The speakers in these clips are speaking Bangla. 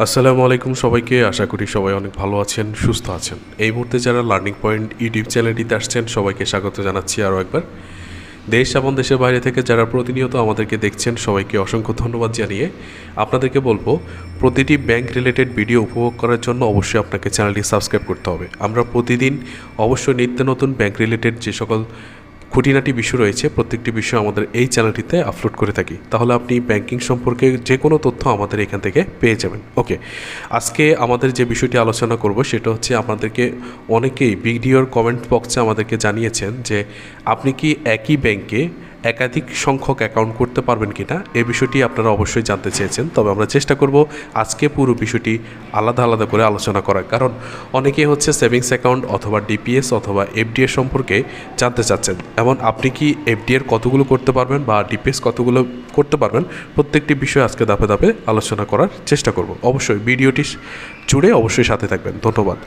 আসসালামু আলাইকুম সবাইকে। আশা করি সবাই অনেক ভালো আছেন, সুস্থ আছেন। এই মুহূর্তে যারা লার্নিং পয়েন্ট ইউটিউব চ্যানেলটিতে আসছেন, সবাইকে স্বাগত জানাচ্ছি আরও একবার। দেশ এবং দেশের বাইরে থেকে যারা প্রতিনিয়ত আমাদেরকে দেখছেন, সবাইকে অসংখ্য ধন্যবাদ জানিয়ে আপনাদেরকে বলব, প্রতিটি ব্যাংক রিলেটেড ভিডিও উপভোগ করার জন্য অবশ্যই আপনাকে চ্যানেলটি সাবস্ক্রাইব করতে হবে। আমরা প্রতিদিন অবশ্যই নিত্য নতুন ব্যাংক রিলেটেড যে সকল খুঁটিনাটি বিষয় রয়েছে, প্রত্যেকটি বিষয় আমাদের এই চ্যানেলটিতে আপলোড করে থাকি। তাহলে আপনি ব্যাংকিং সম্পর্কে যে কোনো তথ্য আমাদের এখান থেকে পেয়ে যাবেন। ওকে আজকে আমাদের যে বিষয়টি আলোচনা করব সেটা হচ্ছে আপনাদেরকে অনেকেই বিডিওর কমেন্ট বক্সে আমাদেরকে জানিয়েছেন যে আপনি কি একই ব্যাংকে একাধিক সংখ্যক অ্যাকাউন্ট করতে পারবেন কিনা এই বিষয়টি আপনারা অবশ্যই জানতে চেয়েছেন। তবে আমরা চেষ্টা করব আজকে পুরো বিষয়টি আলাদা আলাদা করে আলোচনা করার। কারণ অনেকেই হচ্ছে সেভিংস অ্যাকাউন্ট অথবা ডিপিএস অথবা এফডিএর সম্পর্কে জানতে চাচ্ছেন। এমন আপনি কি এফডিএর কতগুলো করতে পারবেন বা ডিপিএস কতগুলো করতে পারবেন, প্রত্যেকটি বিষয় আজকে ধাপে ধাপে আলোচনা করার চেষ্টা করব। অবশ্যই ভিডিওটি জুড়ে অবশ্যই সাথে থাকবেন। ধন্যবাদ।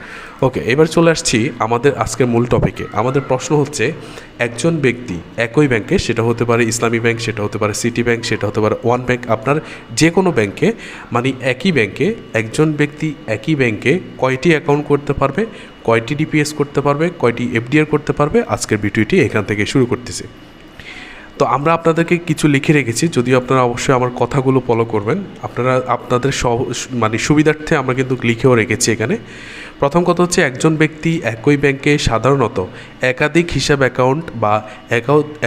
ওকে, এবার চলে আসছি আমাদের আজকের মূল টপিকে আমাদের প্রশ্ন হচ্ছে, একজন ব্যক্তি একই ব্যাংকে সেটা হতে পারে ইসলামী ব্যাংক, সেটা হতে পারে সিটি ব্যাংক, সেটা হতে পারে ওয়ান ব্যাংক। আপনার যে কোনো ব্যাংকে মানে একই ব্যাংকে, একজন ব্যক্তি একই ব্যাংকে কয়টি অ্যাকাউন্ট করতে পারবে, কয়টি ডিপিএস করতে পারবে, কয়টি এফডিআর করতে পারবে, আজকের ভিডিওটি এখান থেকে শুরু করতেছি। তো আমরা আপনাদেরকে কিছু লিখে রেখেছি, যদিও আপনারা অবশ্যই আমার কথাগুলো ফলো করবেন। আপনারা, আপনাদের মানে সুবিধার্থে আমরা কিন্তু লিখেও রেখেছি এখানে। প্রথম কথা হচ্ছে একজন ব্যক্তি একই ব্যাংকে সাধারণত একাধিক হিসাব অ্যাকাউন্ট বা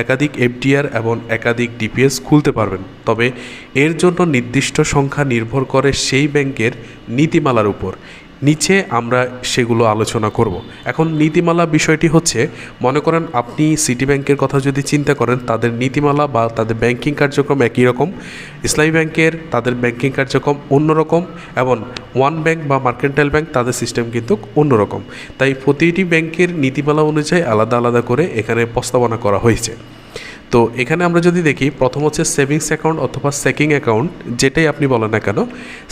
একাধিক এফডিআর এবং একাধিক ডিপিএস খুলতে পারবেন। তবে এর জন্য নির্দিষ্ট সংখ্যা নির্ভর করে সেই ব্যাংকের নীতিমালার উপর। নিচে আমরা সেগুলো আলোচনা করব। এখন নীতিমালা বিষয়টি হচ্ছে, মনে করেন আপনি সিটি ব্যাংকের কথা যদি চিন্তা করেন, তাদের নীতিমালা বা তাদের ব্যাংকিং কার্যক্রম একই রকম। ইসলামী ব্যাংকের তাদের ব্যাংকিং কার্যক্রম অন্যরকম এবং ওয়ান ব্যাংক বা মার্কেন্টাইল ব্যাংক তাদের সিস্টেম কিন্তু অন্যরকম। তাই প্রতিটি ব্যাংকের নীতিমালা অনুযায়ী আলাদা আলাদা করে এখানে প্রস্তাবনা করা হয়েছে। তো এখানে আমরা যদি দেখি, প্রথম হচ্ছে সেভিংস অ্যাকাউন্ট অথবা সেকিং অ্যাকাউন্ট, যেটাই আপনি বলেন না কেন।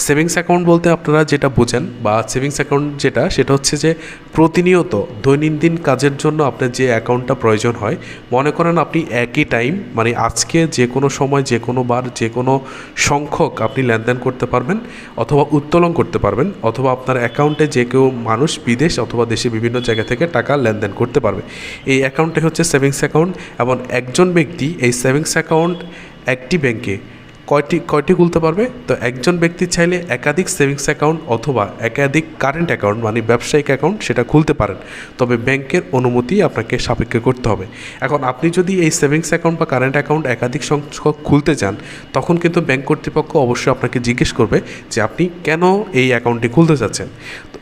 সেভিংস অ্যাকাউন্ট বলতে আপনারা যেটা বোঝেন বা সেভিংস অ্যাকাউন্ট যেটা, সেটা হচ্ছে যে প্রতিনিয়ত দৈনন্দিন কাজের জন্য আপনার যে অ্যাকাউন্টটা প্রয়োজন হয়, মনে করেন আপনি একই টাইম মানে আজকে যে কোনো সময়, যে কোনো বার, যে কোনো সংখ্যক আপনি লেনদেন করতে পারবেন অথবা উত্তোলন করতে পারবেন, অথবা আপনার অ্যাকাউন্টে যে কেউ মানুষ, বিদেশ অথবা দেশে বিভিন্ন জায়গা থেকে টাকা লেনদেন করতে পারবে। এই অ্যাকাউন্টে হচ্ছে সেভিংস অ্যাকাউন্ট এবং একজন ব্যক্তি এই সেভিংস অ্যাকাউন্ট একটি ব্যাংকে কয়টি কয়টি খুলতে পারবে? তো একজন ব্যক্তি চাইলে একাধিক সেভিংস অ্যাকাউন্ট অথবা একাধিক কারেন্ট অ্যাকাউন্ট মানে ব্যবসায়িক অ্যাকাউন্ট, সেটা খুলতে পারেন। তবে ব্যাংকের অনুমতি আপনাকে সাপেক্ষে করতে হবে। এখন আপনি যদি এই সেভিংস অ্যাকাউন্ট বা কারেন্ট অ্যাকাউন্ট একাধিক সংখ্যক খুলতে চান, তখন কিন্তু ব্যাংক কর্তৃপক্ষ অবশ্যই আপনাকে জিজ্ঞেস করবে যে আপনি কেন এই অ্যাকাউন্টটি খুলতে চাচ্ছেন।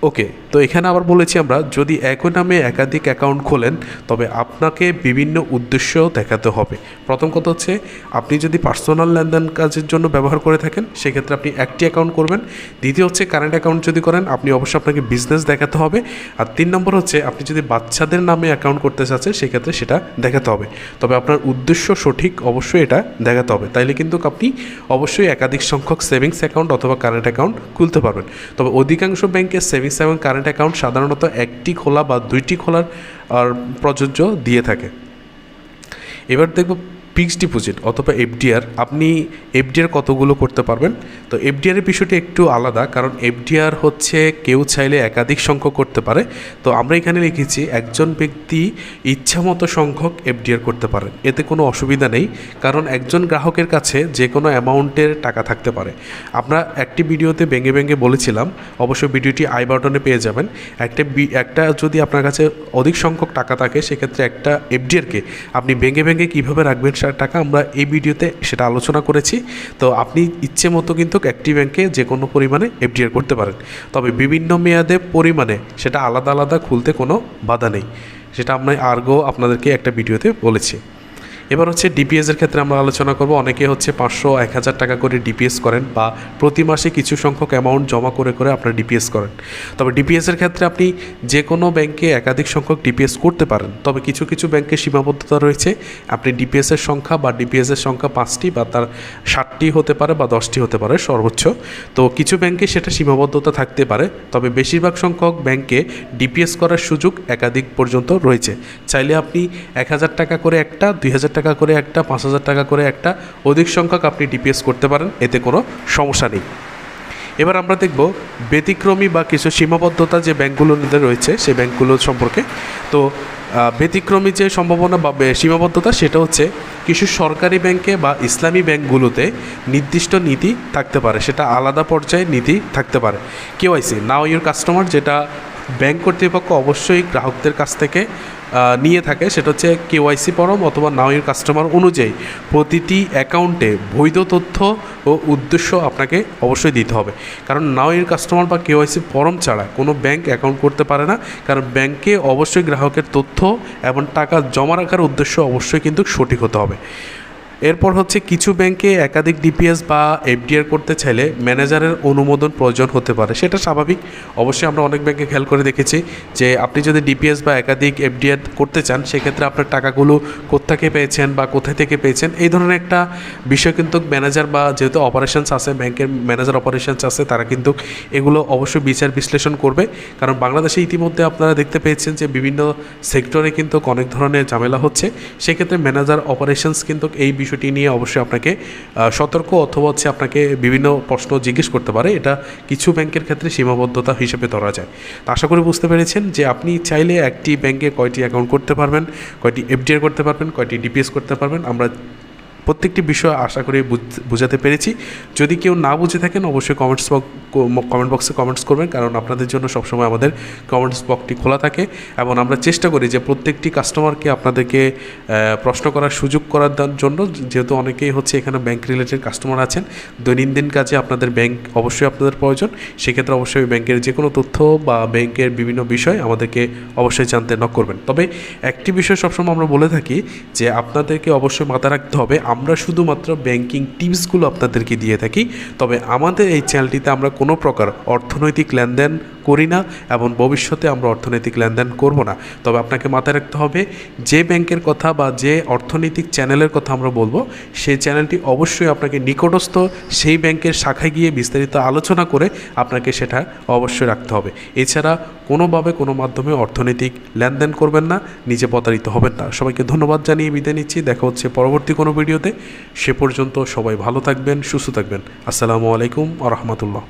ওকে, তো এখানে আবার বলেছি আমরা, যদি একই নামে একাধিক অ্যাকাউন্ট খোলেন, তবে আপনাকে বিভিন্ন উদ্দেশ্য দেখাতে হবে। প্রথম কথা হচ্ছে, আপনি যদি পার্সোনাল লেনদেন কাজের জন্য ব্যবহার করে থাকেন, সেক্ষেত্রে আপনি একটি অ্যাকাউন্ট করবেন। দ্বিতীয় হচ্ছে কারেন্ট অ্যাকাউন্ট যদি করেন, আপনি অবশ্যই আপনাকে বিজনেস দেখাতে হবে। আর তিন নম্বর হচ্ছে, আপনি যদি বাচ্চাদের নামে অ্যাকাউন্ট করতে চাচ্ছেন, সেক্ষেত্রে সেটা দেখাতে হবে। তবে আপনার উদ্দেশ্য সঠিক, অবশ্যই এটা দেখাতে হবে। তাইলে কিন্তু আপনি অবশ্যই একাধিক সংখ্যক সেভিংস অ্যাকাউন্ট অথবা কারেন্ট অ্যাকাউন্ট খুলতে পারবেন। তবে অধিকাংশ ব্যাংকে সেভিংস এবং কারেন্ট অ্যাকাউন্ট সাধারণত একটি খোলা বা দুইটি খোলার, আর প্রযোজ্য দিয়ে থাকে। এবার দেখব ফিক্সড ডিপোজিট অথবা এফডিআর আপনি এফডিআর কতগুলো করতে পারবেন? তো এফডিআরের বিষয়টি একটু আলাদা, কারণ এফডিআর হচ্ছে কেউ চাইলে একাধিক সংখ্যক করতে পারে। তো আমরা এখানে লিখেছি একজন ব্যক্তি ইচ্ছামতো সংখ্যক এফডিআর করতে পারেন, এতে কোনো অসুবিধা নেই, কারণ একজন গ্রাহকের কাছে যে কোনো অ্যামাউন্টের টাকা থাকতে পারে। আমরা একটি ভিডিওতে ভেঙে ভেঙে বলেছিলাম, অবশ্যই ভিডিওটি আই বাটনে পেয়ে যাবেন। একটা একটা যদি আপনার কাছে অধিক সংখ্যক টাকা থাকে, সেক্ষেত্রে একটা এফডিআরকে আপনি ভেঙে ভেঙে কীভাবে রাখবেন সে টাকা আমরা এই ভিডিওতে সেটা আলোচনা করেছি। তো আপনি ইচ্ছে মতো কিন্তু একটি ব্যাংকে যে কোনো পরিমাণে এফডিআর করতে পারেন। তবে বিভিন্ন মেয়াদে পরিমাণে সেটা আলাদা আলাদা খুলতে কোনো বাধা নেই। সেটা আমরা আর্গো আপনাদেরকে একটা ভিডিওতে বলেছি। এবার হচ্ছে ডিপিএস এর ক্ষেত্রে আমরা আলোচনা করব। অনেকে হচ্ছে পাঁচশো, এক হাজার টাকা করে ডিপিএস করেন বা প্রতি মাসে কিছু সংখ্যক অ্যামাউন্ট জমা করে করে আপনারা ডিপিএস করেন। তবে ডিপিএস এর ক্ষেত্রে আপনি যে কোনো ব্যাংকে একাধিক সংখ্যক ডিপিএস করতে পারেন। তবে কিছু কিছু ব্যাংকে সীমাবদ্ধতা রয়েছে। আপনি ডিপিএস এর সংখ্যা বা ডিপিএস এর সংখ্যা পাঁচটি বা তার ষাটটি হতে পারে বা দশটি হতে পারে সর্বোচ্চ। তো কিছু ব্যাংকে সেটা সীমাবদ্ধতা থাকতে পারে। তবে বেশিরভাগ সংখ্যক ব্যাংকে ডিপিএস করার সুযোগ একাধিক পর্যন্ত রয়েছে। চাইলে আপনি এক হাজার টাকা করে একটা, দুই হাজার টাকা করে একটা, পাঁচ হাজার টাকা করে একটা অধিক সংখ্যক আপনি ডিপিএস করতে পারেন, এতে কোনো সমস্যা নেই। এবার আমরা দেখব ব্যতিক্রমী বা কিছু সীমাবদ্ধতা যে ব্যাংকগুলোতে রয়েছে সেই ব্যাংকগুলো সম্পর্কে। তো ব্যতিক্রমী যে সম্ভাবনা বা, সীমাবদ্ধতা, সেটা হচ্ছে কিছু সরকারি ব্যাংকে বা ইসলামী ব্যাংকগুলোতে নির্দিষ্ট নীতি থাকতে পারে, সেটা আলাদা পর্যায়ে নীতি থাকতে পারে। কেওয়াইসি, নাও ইউর কাস্টমার, যেটা ব্যাংক কর্তৃপক্ষ অবশ্যই গ্রাহকদের কাছ থেকে নিয়ে থাকে, সেটা হচ্ছে কেওয়াইসি ফরম অথবা নাও ইউর কাস্টমার অনুযায়ী প্রতিটি অ্যাকাউন্টে বৈধ তথ্য ও উদ্দেশ্য আপনাকে অবশ্যই দিতে হবে। কারণ নাও ইউর কাস্টমার বা কেওয়াইসি ফরম ছাড়া কোনো ব্যাংক অ্যাকাউন্ট করতে পারে না, কারণ ব্যাংকে অবশ্যই গ্রাহকের তথ্য এবং টাকা জমা রাখার উদ্দেশ্য অবশ্যই কিন্তু সঠিক হতে হবে। এরপর হচ্ছে কিছু ব্যাংকে একাধিক ডিপিএস বা এফডিআর করতে চাইলে ম্যানেজারের অনুমোদন প্রয়োজন হতে পারে। সেটা স্বাভাবিক। অবশ্যই আমরা অনেক ব্যাংকে খেয়াল করে দেখেছি যে আপনি যদি ডিপিএস বা একাধিক এফডিআর করতে চান, সেক্ষেত্রে আপনার টাকাগুলো কোত্থেকে পেয়েছেন বা কোথায় থেকে পেয়েছেন, এই ধরনের একটা বিষয় কিন্তু ম্যানেজার বা যেহেতু অপারেশনস আছে, ব্যাংকের ম্যানেজার অপারেশনস আছে, তারা কিন্তু এগুলো অবশ্যই বিচার বিশ্লেষণ করবে। কারণ বাংলাদেশে ইতিমধ্যে আপনারা দেখতে পেয়েছেন যে বিভিন্ন সেক্টরে কিন্তু অনেক ধরনের ঝামেলা হচ্ছে। সেক্ষেত্রে ম্যানেজার অপারেশনস কিন্তু এই বিষয়টি নিয়ে অবশ্যই আপনাকে সতর্ক অথবা হচ্ছে আপনাকে বিভিন্ন প্রশ্ন জিজ্ঞেস করতে পারে। এটা কিছু ব্যাংকের ক্ষেত্রে সীমাবদ্ধতা হিসেবে ধরা যায়। তা আশা করি বুঝতে পেরেছেন যে আপনি চাইলে একটি ব্যাংকে কয়টি অ্যাকাউন্ট করতে পারবেন, কয়টি এফডিআর করতে পারবেন, কয়টি ডিপিএস করতে পারবেন। আমরা প্রত্যেকটি বিষয় আশা করি বুঝ- বোঝাতে পেরেছি। যদি কেউ না বুঝে থাকেন, অবশ্যই কমেন্টস কমেন্ট বক্সে কমেন্টস করবেন, কারণ আপনাদের জন্য সবসময় আমাদের কমেন্টস বক্সটি খোলা থাকে এবং আমরা চেষ্টা করি যে প্রত্যেকটি কাস্টমারকে আপনাদেরকে প্রশ্ন করার সুযোগ করার জন্য। যেহেতু অনেকেই হচ্ছে এখানে ব্যাংক রিলেটেড কাস্টমার আছেন, দৈনন্দিন কাজে আপনাদের ব্যাংক অবশ্যই আপনাদের প্রয়োজন। সেক্ষেত্রে অবশ্যই ব্যাংকের যে কোনো তথ্য বা ব্যাংকের বিভিন্ন বিষয় আমাদেরকে অবশ্যই জানতে নক করবেন। তবে একটি বিষয় সবসময় আমরা বলে থাকি যে আপনাদেরকে অবশ্যই মাথায় রাখতে হবে আমরা শুধুমাত্র ব্যাংকিং টিপসগুলো আপনাদেরকে দিয়ে থাকি, তবে আমাদের এই চ্যানেলটিতে আমরা কোনো প্রকার অর্থনৈতিক লেনদেন করি না এবং ভবিষ্যতে আমরা অর্থনৈতিক লেনদেন করব না। তবে আপনাকে মাথায় রাখতে হবে, যে ব্যাংকের কথা বা যে অর্থনৈতিক চ্যানেলের কথা আমরা বলব, সেই চ্যানেলটি অবশ্যই আপনাকে নিকটস্থ সেই ব্যাংকের শাখায় গিয়ে বিস্তারিত আলোচনা করে আপনাকে সেটা অবশ্যই রাখতে হবে। এছাড়া কোনোভাবে কোনো মাধ্যমে অর্থনৈতিক লেনদেন করবেন না, নিজে প্রতারিত হবেন না। সবাইকে ধন্যবাদ জানিয়ে বিদায় নিচ্ছি। দেখা হচ্ছে পরবর্তী কোনো ভিডিওতে। সে পর্যন্ত সবাই ভালো থাকবেন সুস্থ থাকবেন। আসসালামু আলাইকুম আ রহমতুল্লাহ।